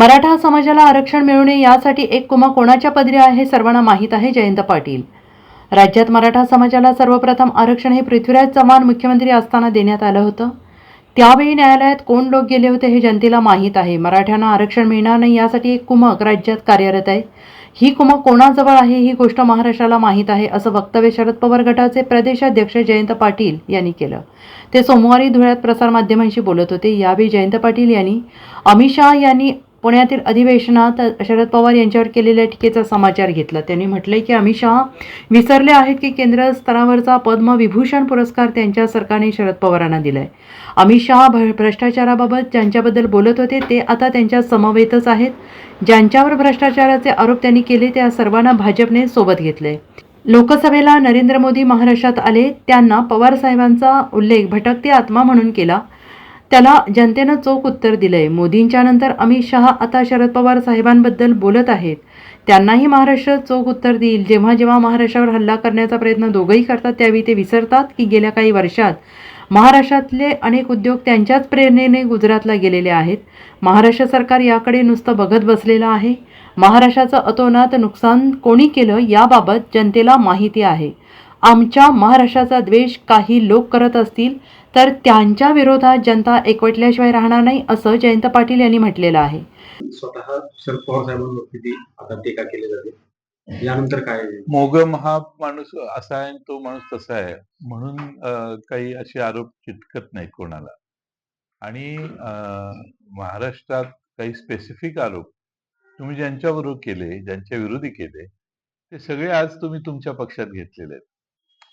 मराठा समाजाला आरक्षण मिळू नये यासाठी एक कुमा कोणाच्या पदरी आहे सर्वांना माहीत आहे जयंत पाटील. राज्यात मराठा समाजाला सर्वप्रथम आरक्षण हे पृथ्वीराज चव्हाण मुख्यमंत्री असताना देण्यात आलं होतं. त्यावेळी न्यायालयात कोण लोक गेले होते हे जनतेला माहीत आहे. मराठ्यांना आरक्षण मिळणार नाही यासाठी एक कुमक राज्यात कार्यरत आहे. ही कुमक कोणाजवळ आहे ही गोष्ट महाराष्ट्राला माहीत आहे असं वक्तव्य शरद पवार गटाचे प्रदेशाध्यक्ष जयंत पाटील यांनी केलं. ते सोमवारी धुळ्यात प्रसारमाध्यमांशी बोलत होते. यावेळी जयंत पाटील यांनी अमित शहा यांनी पुण्यातील अधिवेशनात शरद पवार यांच्यावर केलेल्या टीकेचा समाचार घेतला. त्यांनी म्हटले की अमित शहा विसरले आहेत की केंद्र स्तरावरचा पद्मविभूषण पुरस्कार त्यांच्या सरकारने शरद पवारांना दिलाय. अमित शहा भ- भ्रष्टाचाराबाबत ज्यांच्याबद्दल बोलत होते ते आता त्यांच्या समवेतच आहेत. ज्यांच्यावर भ्रष्टाचाराचे आरोप त्यांनी केले त्या सर्वांना भाजपने सोबत घेतले लोकसभेला नरेंद्र मोदी महाराष्ट्रात आले त्यांना पवार साहेबांचा उल्लेख भटकते आत्मा म्हणून केला. त्याला जनतेनं चोख उत्तर दिलंय. मोदींच्या नंतर अमित शहा आता शरद पवार साहेबांबद्दल बोलत आहेत. त्यांनाही महाराष्ट्र चोख उत्तर देईल. जेव्हा जेव्हा महाराष्ट्रावर हल्ला करण्याचा प्रयत्न दोघंही करतात त्यावेळी ते विसरतात की गेल्या काही वर्षात महाराष्ट्रातले अनेक उद्योग त्यांच्याच प्रेरणेने गुजरातला गेलेले आहेत. महाराष्ट्र सरकार याकडे नुसतं बघत बसलेलं आहे. महाराष्ट्राचं अतोनात नुकसान कोणी केलं याबाबत जनतेला माहिती आहे. आमच्या महाराष्ट्राचा द्वेष काही लोक करत असतील तर त्यांच्या विरोधात जनता एकवटल्याशिवाय राहणार नाही असं जयंत पाटील यांनी म्हटलेलं आहे. स्वतः शरद पवार साहेबांवरती आता टीका केली जाते? यानंतर काय? मोगम हा माणूस असा आहे तो माणूस तसा आहे. म्हणून काही असे आरोप चिटकत नाहीत कोणाला. आणि महाराष्ट्रात काही स्पेसिफिक आरोप तुम्ही ज्यांच्याबरोबर केले ज्यांच्या विरोधी केले ते सगळे आज तुम्ही तुमच्या पक्षात घेतलेले आहेत.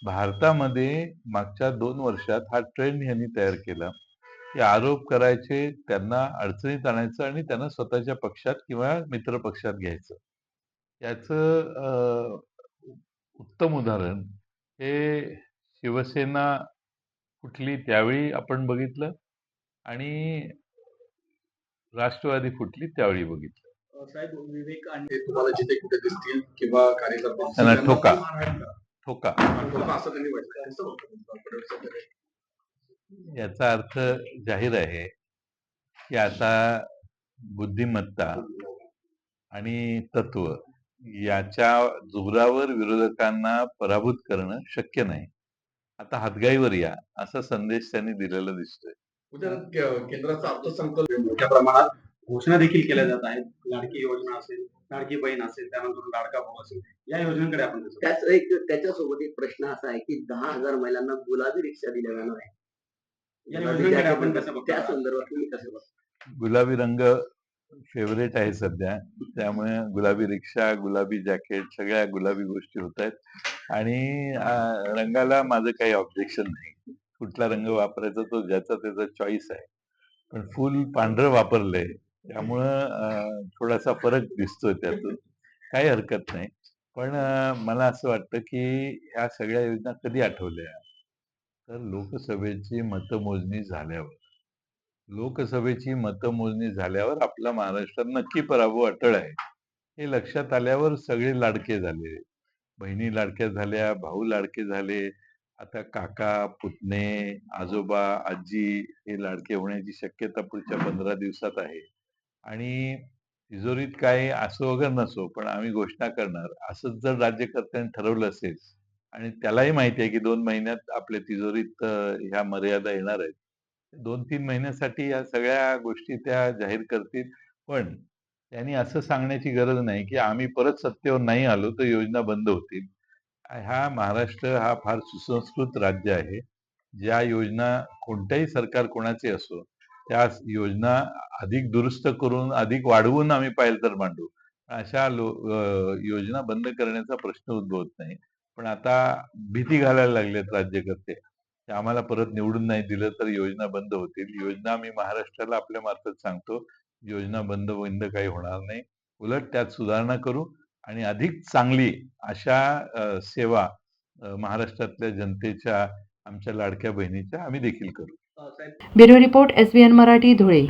भारतामध्ये मागच्या दोन वर्षात हा ट्रेंड यांनी तयार केला. की आरोप करायचे त्यांना अडचणीत आणायचं आणि त्यांना स्वतःच्या पक्षात किंवा मित्र पक्षात घ्यायचं. याचं उत्तम उदाहरण हे शिवसेना फुटली त्यावेळी आपण बघितलं आणि राष्ट्रवादी फुटली त्यावेळी बघितलं. साहेब विवेक आणि तुम्हाला जिथे कुठे दिसतील किंवा कार्यकर्ते ठोका. ठोका. असं त्यांनी म्हटलं वगैरे. याचा अर्थ जाहीर आहे की आता बुद्धिमत्ता आणि तत्व याच्या जोरावर विरोधकांना पराभूत करणं शक्य नाही. आता हातगाईवर या असा संदेश त्यांनी दिलेला दिसतोय. के- केंद्राचा अर्थसंकल्प मोठ्या प्रमाणात घोषणा देखील केल्या जात आहेत. लाडकी योजना असेल लाडकी बहीण असेल त्यानंतर लाडका भाऊ असेल. या योजनेकडे आपण कसं त्याच एक त्याच्यासोबत एक प्रश्न असा आहे की दहा हजार महिलांना गुलाबी रिक्षा दिल्या जाणार आहे. या योजनेकडे आपण कसं त्या बघतो? संदर्भात तुम्ही कसं बघता? गुलाबी रंग फेवरेट आहे सध्या. त्यामुळे गुलाबी रिक्षा गुलाबी जॅकेट सगळ्या गुलाबी गोष्टी होत आहेत. आणि अं, रंगाला माझं काही ऑब्जेक्शन नाही. कुठला रंग वापरायचा तो ज्याचा त्याचा चॉईस आहे. पण फुल पांढरं वापरलंय. त्यामुळं अं, थोडासा फरक दिसतोय त्यातून. काही हरकत नाही. पण मला असं वाटतं की ह्या सगळ्या योजना कधी आठवल्या? तर लोकसभेची मतमोजणी झाल्यावर. लोकसभेची मतमोजणी झाल्यावर आपला महाराष्ट्र नक्की पराभव अटळ आहे. हे लक्षात आल्यावर सगळे लाडके झाले. बहिणी लाडक्या झाल्या भाऊ लाडके झाले. आता काका पुतणे आजोबा आजी हे लाडके होण्याची शक्यता पुढच्या पंधरा दिवसात आहे. आणि तिजोरीत काय असो वगैरे नसो पण आम्ही घोषणा करणार. असंच जर राज्यकर्त्यांनी ठरवलं असेल आणि त्यालाही माहिती आहे की दोन महिन्यात आपल्या तिजोरीत ह्या मर्यादा येणार आहेत. दोन तीन महिन्यासाठी या सगळ्या गोष्टी त्या जाहीर करतील. पण त्यांनी असं सांगण्याची गरज नाही की आम्ही परत सत्तेवर नाही आलो तर योजना बंद होतील. हा महाराष्ट्र हा फार सुसंस्कृत राज्य आहे. ज्या योजना कोणत्याही सरकार कोणाचे असो त्या योजना अधिक दुरुस्त करून अधिक वाढवून आम्ही पाहिलं तर मांडू. अशा लो योजना बंद करण्याचा प्रश्न उद्भवत नाही. पण आता भीती घालायला लागलेत राज्यकर्ते. आम्हाला परत निवडून नाही दिलं तर योजना बंद होतील. योजना आम्ही महाराष्ट्राला आपल्या मार्फत सांगतो. योजना बंद बंद काही होणार नाही. उलट त्यात सुधारणा करू आणि अधिक चांगली अशा सेवा महाराष्ट्रातल्या जनतेच्या आमच्या लाडक्या बहिणीच्या आम्ही देखील करू. Bureau report S Marathi Dhule.